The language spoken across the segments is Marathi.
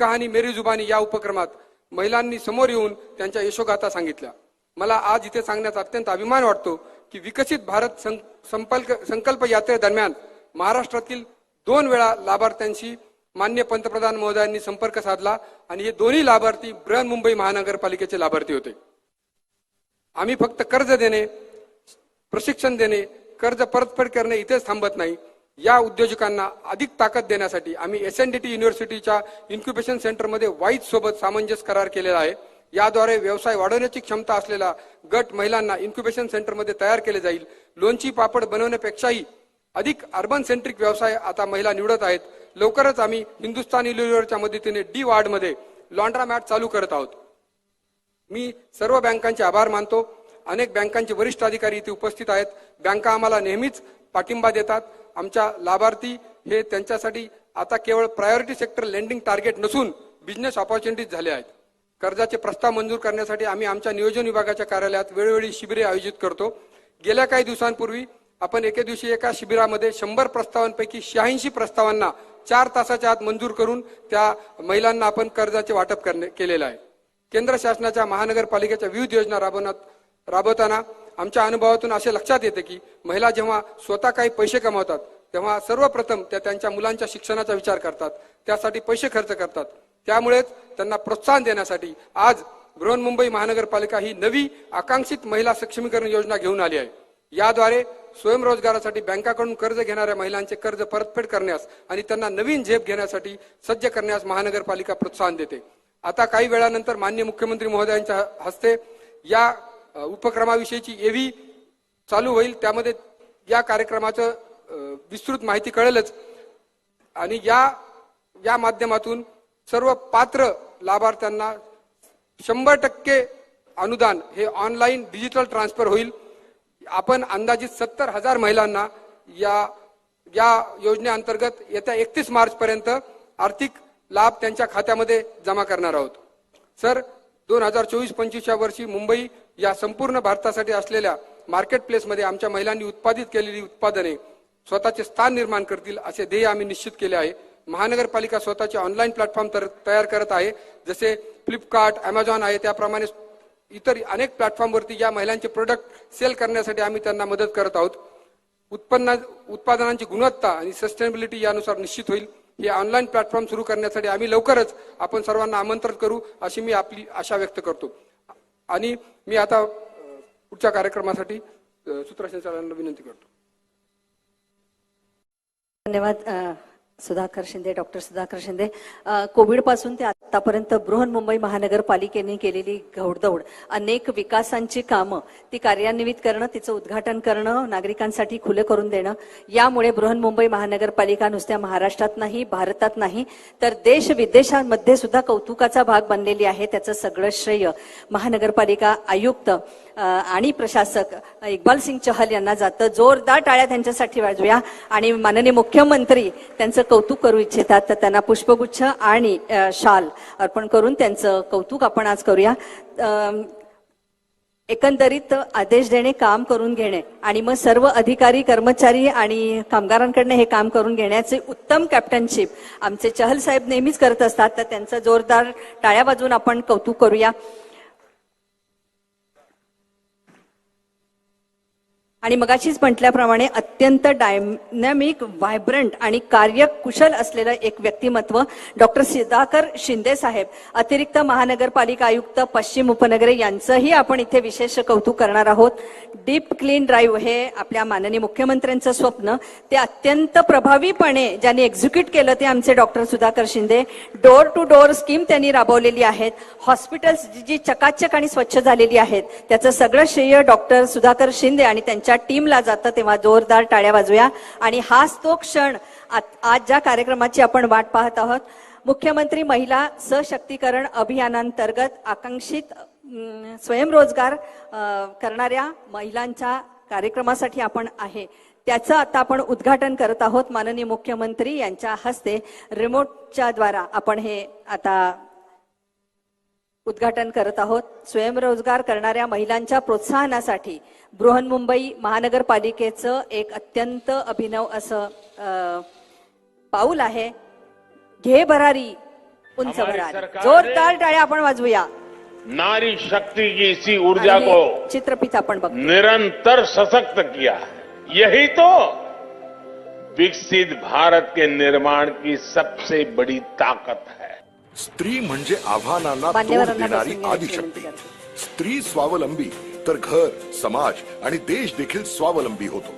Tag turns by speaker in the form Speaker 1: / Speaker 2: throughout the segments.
Speaker 1: कहाणी मेरी जुबानी या उपक्रमात महिलांनी समोर येऊन त्यांच्या यशोगाथा सांगितल्या. मला आज इथे सांगण्याचा अत्यंत अभिमान वाटतो की विकसित भारत संकल्प संपल्क संकल्प यात्रेदरम्यान महाराष्ट्रातील दोन वेळा लाभार्थ्यांशी मान्य पंतप्रधान महोदयांनी संपर्क साधला आणि हे दोन्ही लाभार्थी बृहन्मुंबई महानगरपालिकेचे लाभार्थी होते. आम्ही फक्त कर्ज देणे प्रशिक्षण देणे कर्ज परतफेड करणे इथेच थांबत नाही. या उद्योजकांना अधिक ताकद देण्यासाठी आम्ही एस एन डी टी युनिव्हर्सिटीच्या इन्क्युबेशन सेंटरमध्ये वाईज सोबत सामंजस्य करार केलेला आहे. याद्वारे व्यवसाय वाढवण्याची क्षमता असलेला गट महिलांना इन्क्युबेशन सेंटरमध्ये तयार केले जाईल. लोणची पापड बनवण्यापेक्षाही अधिक अर्बन सेंट्रिक व्यवसाय आता महिला निवडत आहेत. लवकरच आम्ही हिंदुस्थान युनिव्हर्सिटीच्या मदतीने डी वार्डमध्ये लॉन्ड्रा मॅट चालू करत आहोत. मी सर्व बँकांचे आभार मानतो. अनेक बँकांचे वरिष्ठ अधिकारी इथे उपस्थित आहेत. बँका आम्हाला नेहमीच पाठिंबा देतात. आमच्या लाभार्थी हे त्यांच्यासाठी आता केवळ प्रायोरिटी सेक्टर लेंडिंग टार्गेट नसून बिझनेस ऑपॉर्च्युनिटीज झाले आहेत. कर्जाचे प्रस्ताव मंजूर करण्यासाठी आम्ही आमच्या नियोजन विभागाच्या कार्यालयात वेळोवेळी शिबिरे आयोजित करतो. गेल्या काही दिवसांपूर्वी आपण एके दिवशी एका शिबिरामध्ये शंभर प्रस्तावांपैकी शहाऐंशी प्रस्तावांना चार तासाच्या आत मंजूर करून त्या महिलांना आपण कर्जाचे वाटप करणे केलेलं आहे. केंद्र शासनाच्या महानगरपालिकेच्या विविध योजना राबवण्यात राबवताना आमच्या अनुभवातून असे लक्षात येते की महिला जेव्हा स्वतः काही पैसे कमावतात तेव्हा सर्वप्रथम त्या त्यांच्या मुलांच्या शिक्षणाचा विचार करतात त्यासाठी पैसे खर्च करतात. त्यामुळेच त्यांना प्रोत्साहन देण्यासाठी आज बृहन्मुंबई महानगरपालिका ही नवी आकांक्षित महिला सक्षमीकरण योजना घेऊन आली आहे. याद्वारे स्वयंरोजगारासाठी बँकाकडून कर्ज घेणाऱ्या महिलांचे कर्ज परतफेड करण्यास आणि त्यांना नवीन झेप घेण्यासाठी सज्ज करण्यास महानगरपालिका प्रोत्साहन देते. आता काही वेळानंतर मान्य मुख्यमंत्री महोदयांच्या हस्ते या उपक्रमाविषयीची एव्ही चालू होईल. त्यामध्ये या कार्यक्रमाचं विस्तृत माहिती कळेलच. आणि या या माध्यमातून सर्व पात्र लाभार्थ्यांना शंभर टक्के अनुदान हे ऑनलाईन डिजिटल ट्रान्सफर होईल. आपण अंदाजित सत्तर हजार महिलांना या या योजनेअंतर्गत येत्या एकतीस मार्चपर्यंत आर्थिक लाभ त्यांच्या खात्यामध्ये जमा करणार आहोत. सर दोन हजार चोवीस पंचवीसच्या वर्षी मुंबई या संपूर्ण भारतासाठी असलेल्या मार्केट प्लेसमध्ये आमच्या महिलांनी उत्पादित केलेली उत्पादने स्वतःचे स्थान निर्माण करतील असे ध्येय आम्ही निश्चित केले आहे. महानगरपालिका स्वतःचे ऑनलाईन प्लॅटफॉर्म तर- तयार करत आहे. जसे फ्लिपकार्ट अमेझॉन आहे त्याप्रमाणे इतर अनेक प्लॅटफॉर्मवरती या महिलांचे प्रोडक्ट सेल करण्यासाठी आम्ही त्यांना मदत करत आहोत. उत्पन्ना उत्पादनांची गुणवत्ता आणि सस्टेनेबिलिटी यानुसार निश्चित होईल. हे ऑनलाईन प्लॅटफॉर्म सुरू करण्यासाठी आम्ही लवकरच आपण सर्वांना आमंत्रित करू अशी मी आपली आशा व्यक्त करतो. आणि मी आता पुढच्या कार्यक्रमासाठी सूत्रसंचालनाला विनंती करतो.
Speaker 2: धन्यवाद सुधाकर शिंदे डॉक्टर सुधाकर शिंदे. कोविडपासून ते आतापर्यंत बृहन्मुंबई महानगरपालिकेने केलेली घौडदौड अनेक विकासांची कामं ती कार्यान्वित करणं तिचं उद्घाटन करणं नागरिकांसाठी खुलं करून देणं यामुळे बृहन्मुंबई महानगरपालिका नुसत्या महाराष्ट्रात नाही भारतात नाही तर देश विदेशांमध्ये सुद्धा कौतुकाचा भाग बनलेली आहे त्याचं सगळं श्रेय महानगरपालिका आयुक्त आणि प्रशासक इक्बाल सिंग चहल यांना जातं. जोरदार टाळ्या त्यांच्यासाठी वाजवूया. आणि माननीय मुख्यमंत्री त्यांचं कौतुक करू इच्छितात तर त्यांना पुष्पगुच्छ आणि शाल अर्पण करून त्यांचं कौतुक आपण आज करूया. एकंदरीत आदेश देणे काम करून घेणे आणि मग सर्व अधिकारी कर्मचारी आणि कामगारांकडनं हे काम करून घेण्याचे उत्तम कॅप्टनशिप आमचे चहल साहेब नेहमीच करत असतात. तर त्यांचं जोरदार टाळ्या बाजून आपण कौतुक करूया. आणि मगाशीच म्हटल्याप्रमाणे अत्यंत डायनॅमिक व्हायब्रंट आणि कार्यकुशल असलेलं एक व्यक्तिमत्व डॉक्टर सुधाकर शिंदे साहेब अतिरिक्त महानगरपालिका आयुक्त पश्चिम उपनगरे यांचंही आपण इथे विशेष कौतुक करणार आहोत. डीप क्लीन ड्राईव्ह हे आपल्या माननीय मुख्यमंत्र्यांचं स्वप्न. ते अत्यंत प्रभावीपणे ज्यांनी एक्झिक्यूट केलं ते आमचे doctor Sudhakar Shinde. Door to door scheme त्यांनी राबवलेली आहेत. हॉस्पिटल्स जी- जी चकाचक आणि स्वच्छ झालेली आहेत. त्याचं सगळं श्रेय डॉक्टर सुधाकर शिंदे आणि त्यांच्या टीमला जातं तेव्हा जोरदार टाळ्या वाजूया. आणि हाच तो क्षण आत- आज ज्या कार्यक्रमाची आपण वाट पाहत आहोत मुख्यमंत्री महिला सशक्तीकरण अभियानांतर्गत आकांक्षित स्वयंरोजगार करणाऱ्या महिलांच्या कार्यक्रमासाठी आपण आहे. त्याचं आता आपण उद्घाटन करत आहोत माननीय मुख्यमंत्री यांच्या हस्ते. रिमोटच्या द्वारा आपण हे आता उद्घाटन करत आहोत. स्वयंरोजगार करणाऱ्या महिलांच्या प्रोत्साहनासाठी बृहन्मुंबई महानगरपालिकेचं एक अत्यंत अभिनव असं पाऊल आहे. घे भरारी उंच भरारी. जोरदार टाळ्या आपण वाजवूया.
Speaker 3: नारी शक्ति की इसी ऊर्जा को
Speaker 2: चित्रपट आपण
Speaker 3: निरंतर सशक्त किया. यही तो विकसित भारत के निर्माण की सबसे बड़ी ताकत है।
Speaker 4: स्त्री म्हणजे आव्हानांना तोंड देणारी आदिशक्ती. स्त्री स्वावलंबी तर घर समाज आणि देश देखील स्वावलंबी होतो.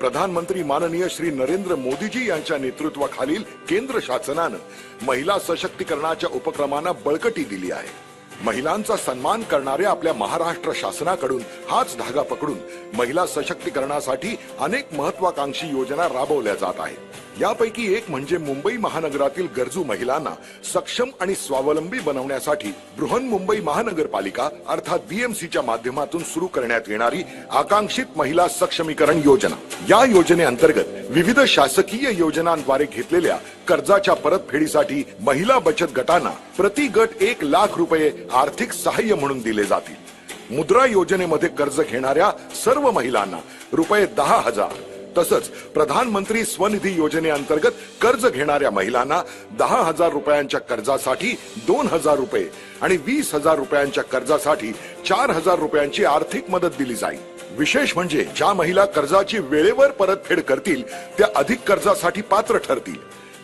Speaker 4: प्रधानमंत्री माननीय श्री नरेंद्र मोदीजी यांच्या नेतृत्वाखालील केंद्र शासनानं महिला सशक्तीकरणाच्या उपक्रमांना बळकटी दिली आहे. महिलांचा सन्मान करणाऱ्या आपल्या महाराष्ट्र शासनाकडून हाच धागा पकडून महिला सशक्तीकरणासाठी अनेक महत्वाकांक्षी योजना राबवल्या जात आहेत. यापैकी एक म्हणजे मुंबई महानगरातील गरजू महिलांना सक्षम आणि स्वावलंबी बनवण्यासाठी बृहन्मुंबई महानगरपालिका अर्थात बीएमसीच्या माध्यमातून सुरू करण्यात येणारी आकांक्षित महिला सक्षमीकरण योजना. या योजनेअंतर्गत विविध शासकीय योजनांद्वारे घेतलेल्या कर्जाच्या परतफेडीसाठी महिला बचत गटांना प्रति गट एक लाख रुपये आर्थिक सहाय्य म्हणून दिले जातील. मुद्रा योजनेमध्ये कर्ज घेणाऱ्या सर्व महिलांना रुपये दहा हजार तसंच प्रधानमंत्री स्वनिधी योजनेअंतर्गत कर्ज घेणाऱ्या महिलांना दहा हजार रुपयांच्या कर्जासाठी दोन हजार रुपये आणि वीस हजार रुपयांच्या कर्जासाठी चार हजार रुपयांची आर्थिक मदत दिली जाईल. विशेष म्हणजे ज्या महिला कर्जाची वेळेवर परतफेड करतील त्या अधिक कर्जासाठी पात्र ठरतील.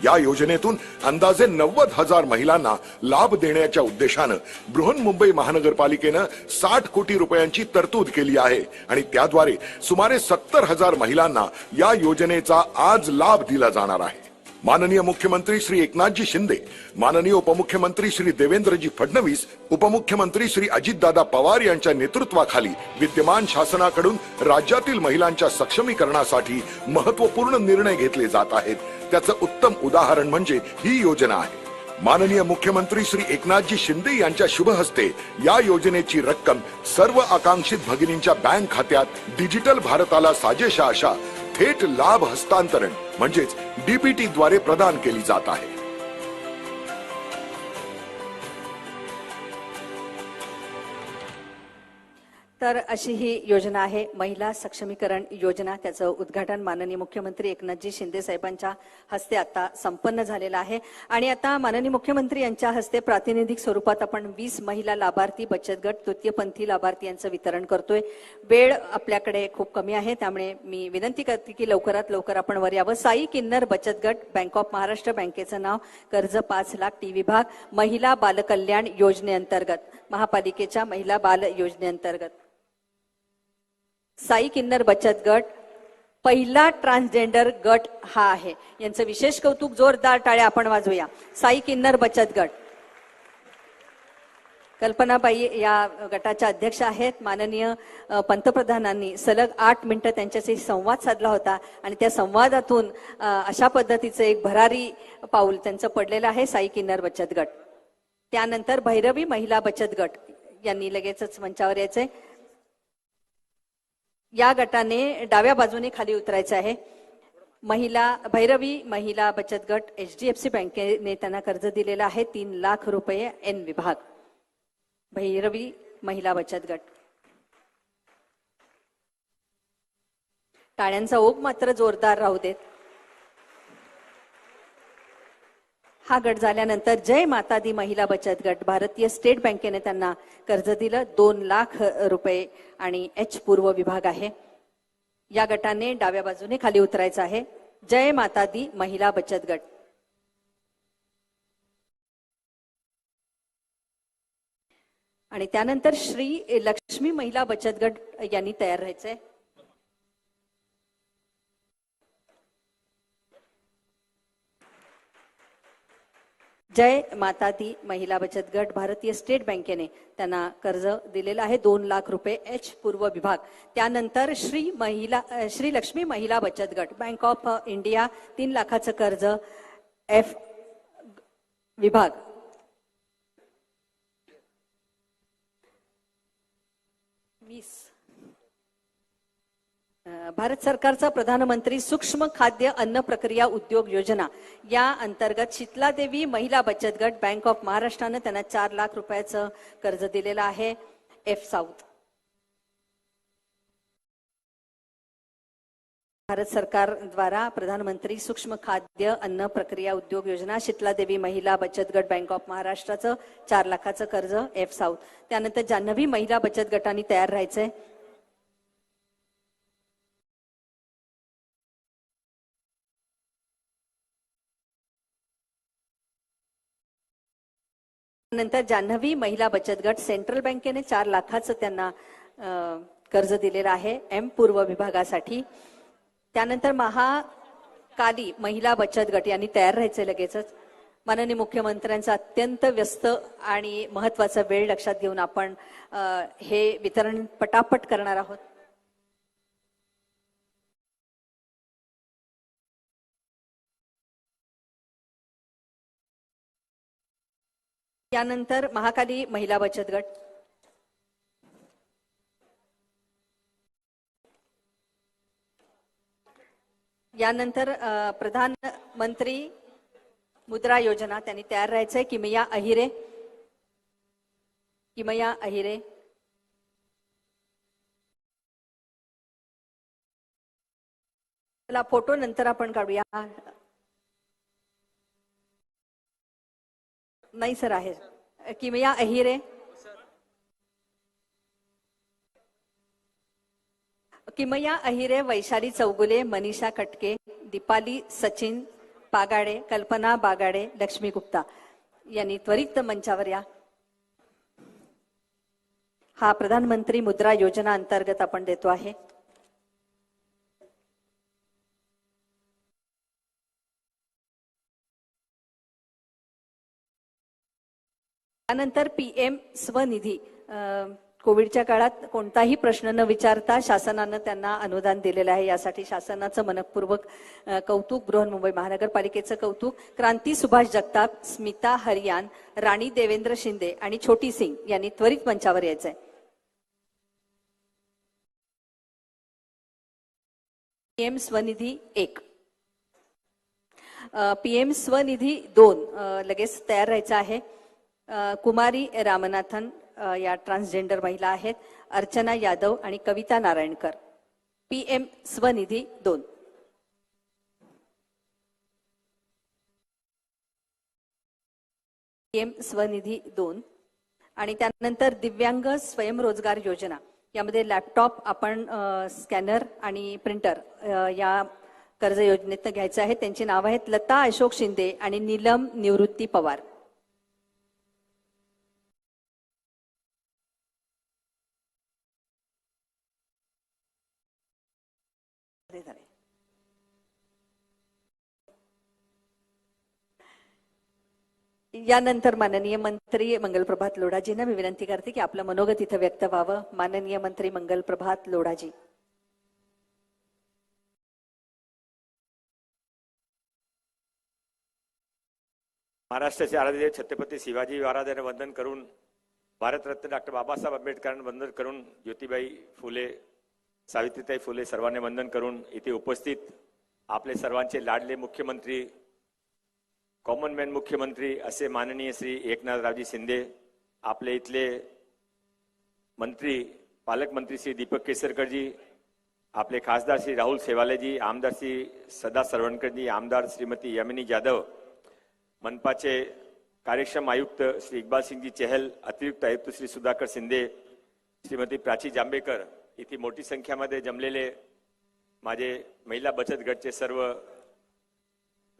Speaker 4: या योजनेतून अंदाजे नव्वद हजार महिलांना लाभ देण्याच्या उद्देशानं बृहन्मुंबई महानगरपालिकेनं साठ कोटी रुपयांची तरतूद केली आहे. आणि त्याद्वारे सुमारे सत्तर हजार महिलांना या योजनेचा आज लाभ दिला जाणार आहे. माननीय मुख्यमंत्री श्री एकनाथजी शिंदे माननीय उपमुख्यमंत्री श्री देवेंद्रजी फडणवीस उपमुख्यमंत्री श्री अजितदादा पवार यांच्या नेतृत्वाखाली विद्यमान शासनाकडून राज्यातील महिलांच्या सक्षमीकरणासाठी महत्त्वपूर्ण निर्णय घेतले जात आहेत. त्याचं उत्तम उदाहरण म्हणजे ही योजना आहे. माननीय मुख्यमंत्री श्री एकनाथजी शिंदे यांच्या शुभ हस्ते या योजनेची रक्कम सर्व आकांक्षित भगिनींच्या बँक खात्यात डिजिटल भारताला साजेशा अशा थेट लाभ हस्तांतरण म्हणजेच डीबीटी द्वारे प्रदान केली जात आहे.
Speaker 2: तर अशी ही योजना आहे महिला सक्षमीकरण योजना. त्याचं उद्घाटन माननीय मुख्यमंत्री एकनाथजी शिंदे साहेबांच्या हस्ते आता संपन्न झालेलं आहे. आणि आता माननीय मुख्यमंत्री यांच्या हस्ते प्रातिनिधिक स्वरूपात आपण वीस महिला लाभार्थी बचत गट तृतीयपंथी लाभार्थी यांचं वितरण करतोय. वेळ आपल्याकडे खूप कमी आहे त्यामुळे मी विनंती करते की लवकरात लवकर आपण वर यावं. साई किन्नर बचत गट बँक ऑफ महाराष्ट्र बँकेचं नाव कर्ज पाच लाख टी विभाग महिला बालकल्याण योजनेअंतर्गत महापालिकेच्या महिला बाल योजनेअंतर्गत. साई किन्नर बचत गट पहिला ट्रान्सजेंडर गट हा आहे. यांचं विशेष कौतुक जोरदार टाळ्या आपण वाजवूया. साई किन्नर बचत गट. कल्पनाबाई या गटाच्या अध्यक्ष आहेत. माननीय पंतप्रधानांनी सलग आठ मिनिटं त्यांच्याशी संवाद साधला होता आणि त्या संवादातून अशा पद्धतीचं एक भरारी पाऊल त्यांचं पडलेलं आहे साई किन्नर बचत गट. त्यानंतर भैरवी महिला बचत गट यांनी लगेचच मंचावर यायचंय. या गटाने डाव्या बाजूने खाली उतरायचं आहे. महिला भैरवी महिला बचत गट एच डी एफ सी बँकेने त्यांना कर्ज दिलेलं आहे. तीन लाख रुपये एन विभाग. भैरवी महिला बचत गट. टाळ्यांचा ओघ मात्र जोरदार राहू देत. हा गट झाल्यानंतर जय माता दी महिला बचत गट. भारतीय स्टेट बँकेने त्यांना कर्ज दिलं. दोन लाख रुपये आणि एच पूर्व विभाग आहे. या गटाने डाव्या बाजूने खाली उतरायचं आहे. जय माता दी महिला बचत गट. आणि त्यानंतर श्री लक्ष्मी महिला बचत गट यांनी तयार राहायचंय. जय माता दी महिला बचत गट भारतीय स्टेट बँकेने त्यांना कर्ज दिलेलं आहे दोन लाख रुपये एच पूर्व विभाग. त्यानंतर श्री महिला श्री लक्ष्मी महिला बचत गट बँक ऑफ इंडिया तीन लाखाचं कर्ज एफ विभाग. वीस भारत सरकारचा प्रधानमंत्री सूक्ष्म खाद्य अन्न प्रक्रिया उद्योग योजना. या अंतर्गत शीतला देवी महिला बचत गट बँक ऑफ महाराष्ट्रानं त्यांना चार लाख रुपयाचं कर्ज दिलेलं आहे. F south. भारत सरकार द्वारा प्रधानमंत्री सूक्ष्म खाद्य अन्न प्रक्रिया उद्योग योजना शीतला देवी महिला बचत गट बँक ऑफ महाराष्ट्राचं चार लाखाचं कर्ज एफ साऊथ. त्यानंतर जान्हवी महिला बचत गटांनी तयार राहायचंय. नंतर जान्हवी महिला बचत गट सेंट्रल बँकेने चार लाखाचं त्यांना कर्ज दिलेलं आहे एम पूर्व विभागासाठी. त्यानंतर महाकाली महिला बचत गट यांनी तयार राहायचे लगेचच. माननीय मुख्यमंत्र्यांचा अत्यंत व्यस्त आणि महत्त्वाचा वेळ लक्षात घेऊन आपण हे वितरण पटापट करणार आहोत. यानंतर महाकाली महिला बचत गट. यानंतर प्रधानमंत्री मुद्रा योजना त्यांनी तयार राहायचंय. किमया अहिरे. किमया अहिरे. फोटो नंतर आपण काढूया. नाही सर आहे. किमया अहिरे. किमया अहिरे वैशाली चौगुले मनीषा कटके दीपाली सचिन बागाडे कल्पना बागाडे लक्ष्मी गुप्ता यांनी त्वरित मंचावर या. हा प्रधानमंत्री मुद्रा योजना अंतर्गत आपण देतो आहे. त्यानंतर पीएम स्वनिधी. कोविडच्या काळात कोणताही प्रश्न न विचारता शासनानं त्यांना अनुदान दिलेलं आहे. यासाठी शासनाचं मनपूर्वक कौतुक बृहन्मुंबई महानगरपालिकेचं कौतुक क्रांती सुभाष जगताप स्मिता हरियान राणी देवेंद्र शिंदे आणि छोटी सिंग यांनी त्वरित मंचावर यायचंय. पीएम स्वनिधी एक. पीएम स्वनिधी दोन लगेच तयार राहायचं आहे. कुमारी रामनाथन या ट्रान्सजेंडर महिला आहेत अर्चना यादव आणि कविता नारायणकर. पी एम स्वनिधी दोन. पीएम स्वनिधी दोन. आणि त्यानंतर दिव्यांग स्वयंरोजगार योजना. यामध्ये लॅपटॉप आपण स्कॅनर आणि प्रिंटर या कर्ज योजनेत घ्यायचं आहे. त्यांची नावं आहेत लता अशोक शिंदे आणि नीलम निवृत्ती पवार झाले, झाले. यानंतर माननीय मंत्री मंगलप्रभात लोढाजींना मी विनंती करते की आपलं मनोगत इथं व्यक्त व्हावं. माननीय मंत्री मंगलप्रभात लोढाजी.
Speaker 5: महाराष्ट्राचे आराध्य छत्रपती शिवाजी महाराजांना वंदन करून भारतरत्न डॉक्टर बाबासाहेब आंबेडकरांना वंदन करून ज्योतिबाई फुले सावित्रीताई फुले सर्वांना वंदन करून इथे उपस्थित आपले सर्वांचे लाडले मुख्यमंत्री कॉमन मॅन मुख्यमंत्री असे माननीय श्री एकनाथरावजी शिंदे आपले इथले मंत्री पालकमंत्री श्री दीपक केसरकरजी आपले खासदार श्री राहुल सेवालेजी आमदार श्री सदा सरवणकरजी आमदार श्रीमती यमिनी जाधव मनपाचे कार्यक्षम आयुक्त श्री इक्बाल सिंगजी चहल अतिरिक्त आयुक्त श्री सुधाकर शिंदे श्रीमती प्राची जांभेकर इथे मोठी संख्यामध्ये जमलेले माझे महिला बचत गटचे सर्व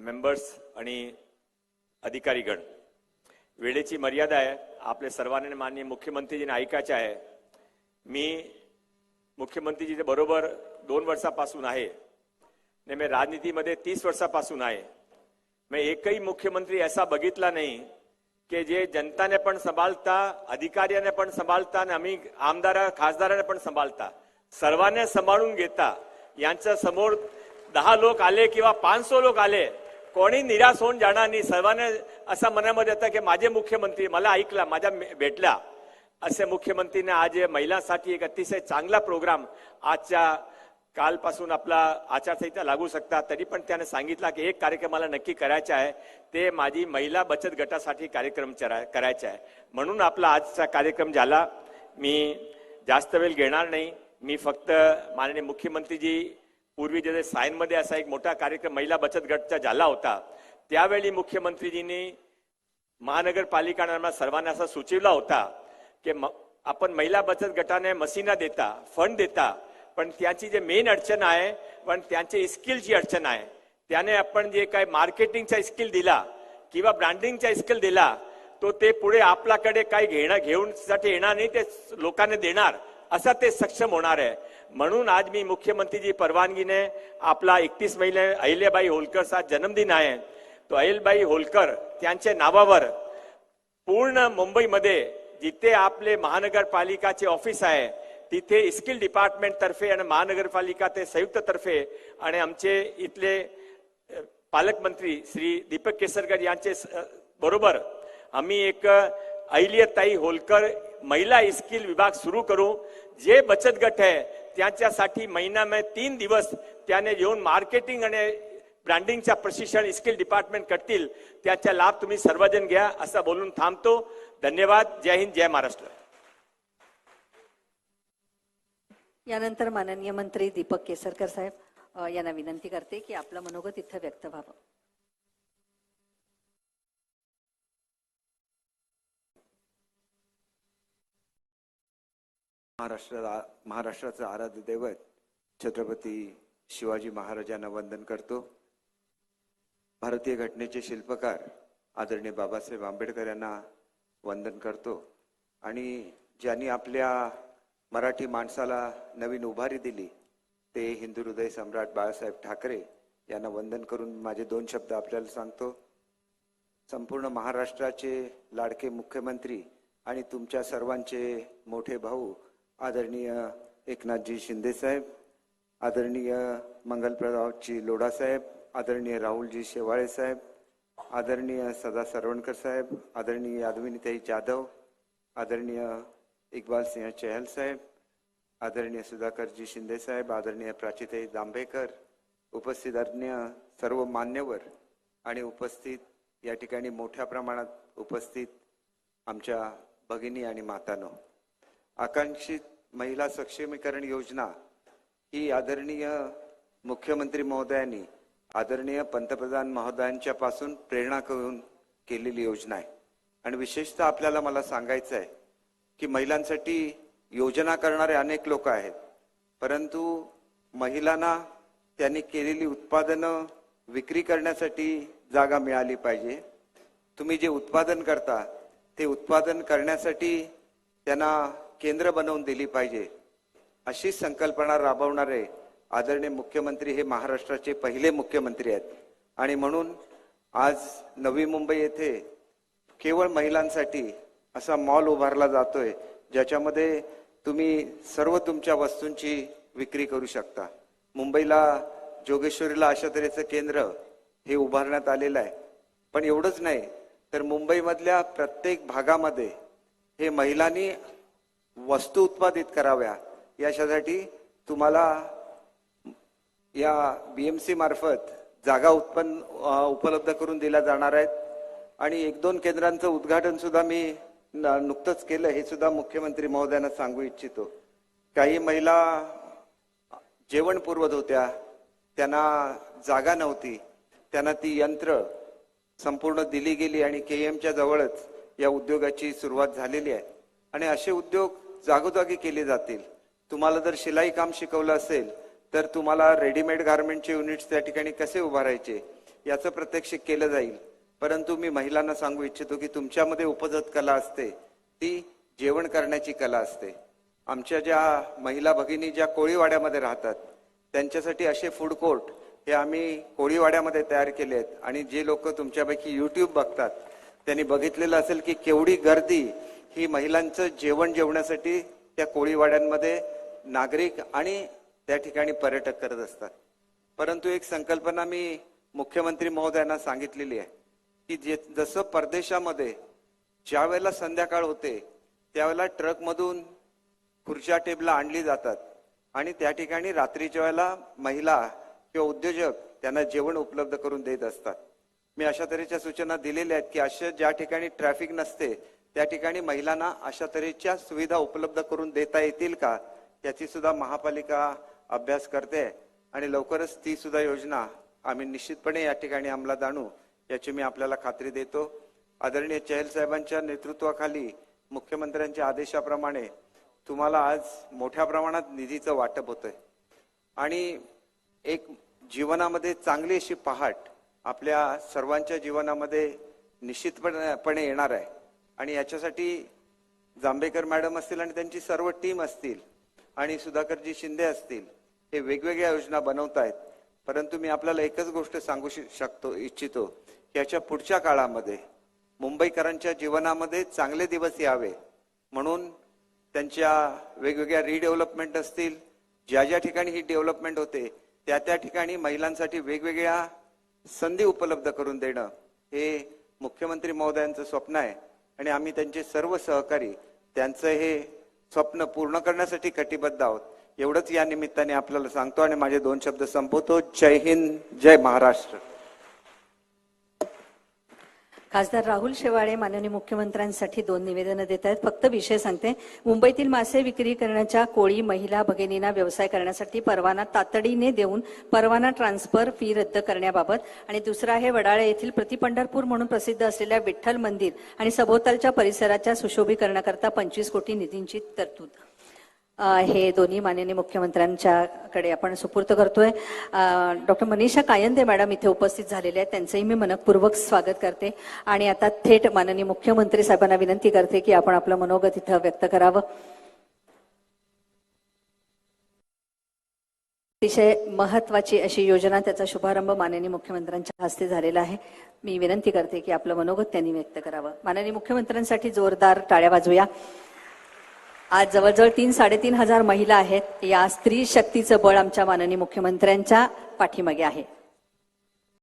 Speaker 5: मेंबर्स आणि अधिकारीगण. वेळेची मर्यादा आहे. आपल्या सर्वांना माननीय मुख्यमंत्रीजीने ऐकायचे आहे. मी मुख्यमंत्रीजीच्या बरोबर दोन वर्षापासून आहे. आणि मी राजनीतीमध्ये तीस वर्षापासून आहे. मी एकही मुख्यमंत्री असा बघितला नाही की जे जनताने पण सांभाळता अधिकाऱ्याने पण सांभाळता आणि आम्ही आमदार खासदाराने पण सांभाळता. सर्वांना सांभाळून घेता. यांच्या समोर दहा लोक आले किंवा पाचशे लोक आले. कोणी निराश होऊन जाणार नाही. सर्वांना असा मनामध्ये येतं की माझे मुख्यमंत्री मला ऐकला माझ्या भेटला. असे मुख्यमंत्रीने आज महिलांसाठी एक अतिशय चांगला प्रोग्राम आजच्या कालपासून आपला आचारसंहिता लागू शकतात. तरी पण त्याने सांगितला की एक कार्यक्रम मला नक्की करायचा आहे. ते माझी महिला बचत गटासाठी कार्यक्रम चरा- करायचा आहे. म्हणून आपला आजचा कार्यक्रम झाला. मी जास्त वेळ घेणार नाही. मी फक्त माननीय मुख्यमंत्रीजी पूर्वी जे सायनमध्ये असा एक मोठा कार्यक्रम महिला बचत गटचा झाला होता त्यावेळी मुख्यमंत्रीजींनी महानगरपालिका सर्वांना असा सुचवला होता की म- आपण महिला बचत गटाने मशीना देता फंड देता पण त्यांची जे मेन अडचण आहे पण त्यांचे स्किलची अडचण आहे त्याने आपण जे काय मार्केटिंगचा स्किल दिला किंवा ब्रँडिंगचा स्किल दिला तो ते पुढे आपल्याकडे काही घेणं घेऊन साठी येणार नाही ते लोकांना देणार असं ते सक्षम होणार आहे. म्हणून आज मी मुख्यमंत्रीजी परवानगीने आपला एकतीस महिने अहिल्याबाई होलकरचा जन्मदिन आहे. तो अहिलबाई होलकर त्यांच्या नावावर पूर्ण मुंबईमध्ये जिथे आपले महानगरपालिकाचे ऑफिस आहे तिथे स्किल डिपार्टमेंटतर्फे आणि महानगरपालिका ते संयुक्त तर्फे आणि आमचे इथले पालकमंत्री श्री दीपक केसरकर यांचे स- बरोबर आम्ही एक अहिल्याताई होलकर महिला स्किल विभाग सुरू करू. जे बचत गट आहे त्याच्यासाठी महिन्यामध्ये तीन दिवस त्याने येऊन मार्केटिंग आणि ब्रँडिंगच्या प्रशिक्षण स्किल डिपार्टमेंट करतील त्याचा लाभ तुम्ही सर्वजण घ्या असं बोलून थांबतो. धन्यवाद. जय हिंद जय महाराष्ट्र.
Speaker 2: यानंतर माननीय मंत्री दीपक केसरकर साहेब यांना विनंती करते की आपलं मनोगत इथं व्यक्त व्हावं.
Speaker 6: महाराष्ट्राला महाराष्ट्राचं आराध्य दैवत छत्रपती शिवाजी महाराजांना वंदन करतो. भारतीय घटनेचे शिल्पकार आदरणीय बाबासाहेब आंबेडकर यांना वंदन करतो. आणि ज्यांनी आपल्या मराठी माणसाला नवीन उभारी दिली ते हिंदू हृदय सम्राट बाळासाहेब ठाकरे यांना वंदन करून माझे दोन शब्द आपल्याला सांगतो. संपूर्ण महाराष्ट्राचे लाडके मुख्यमंत्री आणि तुमच्या सर्वांचे मोठे भाऊ आदरणीय एकनाथजी शिंदे साहेब आदरणीय मंगलप्रदावजी लोढा साहेब आदरणीय राहुलजी शेवाळे साहेब आदरणीय सदा सरवणकर साहेब आदरणीय यादविनीताई जाधव आदरणीय इकबाल सिंह चहल साहेब आदरणीय सुधाकरजी शिंदे साहेब आदरणीय प्राचिताई जांभेकर उपस्थित अन्य सर्व मान्यवर आणि उपस्थित या ठिकाणी मोठ्या प्रमाणात उपस्थित आमच्या भगिनी आणि मातानो. आकांक्षित महिला सक्षमीकरण योजना ही आदरणीय मुख्यमंत्री महोदयांनी आदरणीय पंतप्रधान महोदयांच्या पासून प्रेरणा करून केलेली योजना आहे. आणि विशेषतः आपल्याला मला सांगायचं आहे की महिलांसाठी योजना करणारे अनेक लोक आहेत. परंतु महिलांना त्यांनी केलेली उत्पादनं विक्री करण्यासाठी जागा मिळाली पाहिजे. तुम्ही जे उत्पादन करता ते उत्पादन करण्यासाठी त्यांना केंद्र बनवून दिली पाहिजे. अशी संकल्पना राबवणारे आदरणीय मुख्यमंत्री हे महाराष्ट्राचे पहिले मुख्यमंत्री आहेत. आणि म्हणून आज नवी मुंबई येथे केवळ महिलांसाठी असा मॉल उभारला जातोय ज्याच्यामध्ये तुम्ही सर्व तुमच्या वस्तूंची विक्री करू शकता. मुंबईला जोगेश्वरीला अशा तऱ्हेचं केंद्र हे उभारण्यात आलेलं आहे. पण एवढंच नाही तर मुंबईमधल्या प्रत्येक भागामध्ये हे महिलांनी वस्तू उत्पादित कराव्या याच्यासाठी तुम्हाला या बी एम मार्फत जागा उत्पन्न उपलब्ध करून दिल्या जाणार आहेत. आणि एक दोन केंद्रांचं उद्घाटन सुद्धा मी न- नुकतंच केलं हे सुद्धा मुख्यमंत्री महोदयांना सांगू इच्छितो. काही महिला जेवण पुरवत होत्या त्यांना जागा नव्हती त्यांना ती यंत्र संपूर्ण दिली गेली आणि के एमच्या जवळच या उद्योगाची सुरुवात झालेली आहे. आणि असे उद्योग जागोजागी केले जातील. तुम्हाला जर शिलाई काम शिकवलं असेल तर तुम्हाला रेडीमेड गार्मेंटचे युनिट्स त्या ठिकाणी कसे उभारायचे याचं प्रत्यक्षिक केलं जाईल. परंतु मी महिलांना सांगू इच्छितो की तुमच्यामध्ये उपजत कला असते ती जेवण करण्याची कला असते. आमच्या ज्या महिला भगिनी ज्या कोळीवाड्यामध्ये राहतात त्यांच्यासाठी असे फूड कोर्ट हे आम्ही कोळीवाड्यामध्ये तयार केले आहेत. आणि जे लोक तुमच्यापैकी युट्यूब बघतात त्यांनी बघितलेलं असेल की केवढी गर्दी ही महिलांचं जेवण जेवण्यासाठी त्या कोळीवाड्यांमध्ये नागरिक आणि त्या ठिकाणी पर्यटक करत असतात. परंतु एक संकल्पना मी मुख्यमंत्री महोदयांना सांगितलेली आहे की जे जसं परदेशामध्ये ज्या वेळेला संध्याकाळ होते त्यावेळेला ट्रकमधून खुर्च्या टेबला आणली जातात आणि त्या ठिकाणी रात्रीच्या वेळेला महिला किंवा उद्योजक त्यांना जेवण उपलब्ध करून देत असतात. मी अशा तऱ्हेच्या सूचना दिलेल्या आहेत की अशा ज्या ठिकाणी ट्रॅफिक नसते त्या ठिकाणी महिलांना अशा तऱ्हेच्या सुविधा उपलब्ध करून देता येतील का? याची सुद्धा महापालिका अभ्यास करते आणि लवकरच ती सुद्धा योजना आम्ही निश्चितपणे या ठिकाणी अंमलात आणू याची मी आपल्याला खात्री देतो. आदरणीय चहल साहेबांच्या नेतृत्वाखाली मुख्यमंत्र्यांच्या आदेशाप्रमाणे तुम्हाला आज मोठ्या प्रमाणात निधीचं वाटप होतंय. आणि एक जीवनामध्ये चांगली अशी पहाट आपल्या सर्वांच्या जीवनामध्ये निश्चितपणे येणार आहे. आणि याच्यासाठी जांभेकर मॅडम असतील आणि त्यांची सर्व टीम असतील आणि सुधाकरजी शिंदे असतील हे वेगवेगळ्या योजना बनवत आहेत परंतु मी आपल्याला एकच गोष्ट सांगू श- शकतो इच्छितो. की याच्या पुढच्या काळामध्ये मुंबईकरांच्या जीवनामध्ये चांगले दिवस यावे. म्हणून त्यांच्या वेगवेगळ्या रिडेव्हलपमेंट असतील ज्या ज्या ठिकाणी ही डेव्हलपमेंट होते त्या त्या ठिकाणी महिलांसाठी वेगवेगळ्या संधी उपलब्ध करून देणं हे मुख्यमंत्री महोदयांचं स्वप्न आहे. आणि आम्ही त्यांचे सर्व सहकारी त्यांचं हे स्वप्न पूर्ण करण्यासाठी कटिबद्ध आहोत. एवढंच या निमित्ताने आपल्याला सांगतो आणि माझे दोन शब्द संपवतो. जय हिंद जय महाराष्ट्र.
Speaker 2: खासदार राहुल शेवाळे माननीय मुख्यमंत्र्यांसाठी दोन निवेदनं देत आहेत. फक्त विषय सांगते. मुंबईतील मासे विक्री करण्याच्या कोळी महिला भगिनींना व्यवसाय करण्यासाठी परवाना तातडीने देऊन परवाना ट्रान्सफर फी रद्द करण्याबाबत आणि दुसरा आहे वडाळे येथील प्रतिपंढरपूर म्हणून प्रसिद्ध असलेल्या विठ्ठल मंदिर आणि सभोवतालच्या परिसराच्या सुशोभीकरणाकरता पंचवीस कोटी निधींची तरतूद. हे दोन्ही माननीय मुख्यमंत्र्यांच्याकडे आपण सुपूर्त करतोय. डॉक्टर मनीषा कायंदे मॅडम इथे उपस्थित झालेले आहेत. त्यांचंही मी मनपूर्वक स्वागत करते. आणि आता थेट माननीय मुख्यमंत्री साहेबांना विनंती करते की आपण आपलं मनोगत इथं व्यक्त करावं. अतिशय महत्वाची अशी योजना त्याचा शुभारंभ माननीय मुख्यमंत्र्यांच्या हस्ते झालेला आहे. मी विनंती करते की आपलं मनोगत त्यांनी व्यक्त करावं. माननीय मुख्यमंत्र्यांसाठी जोरदार टाळ्या वाजूया आज जवळजवळ तीन साडेतीन हजार महिला आहेत. या स्त्री शक्तीचं बळ आमच्या माननीय मुख्यमंत्र्यांच्या पाठीमागे आहे.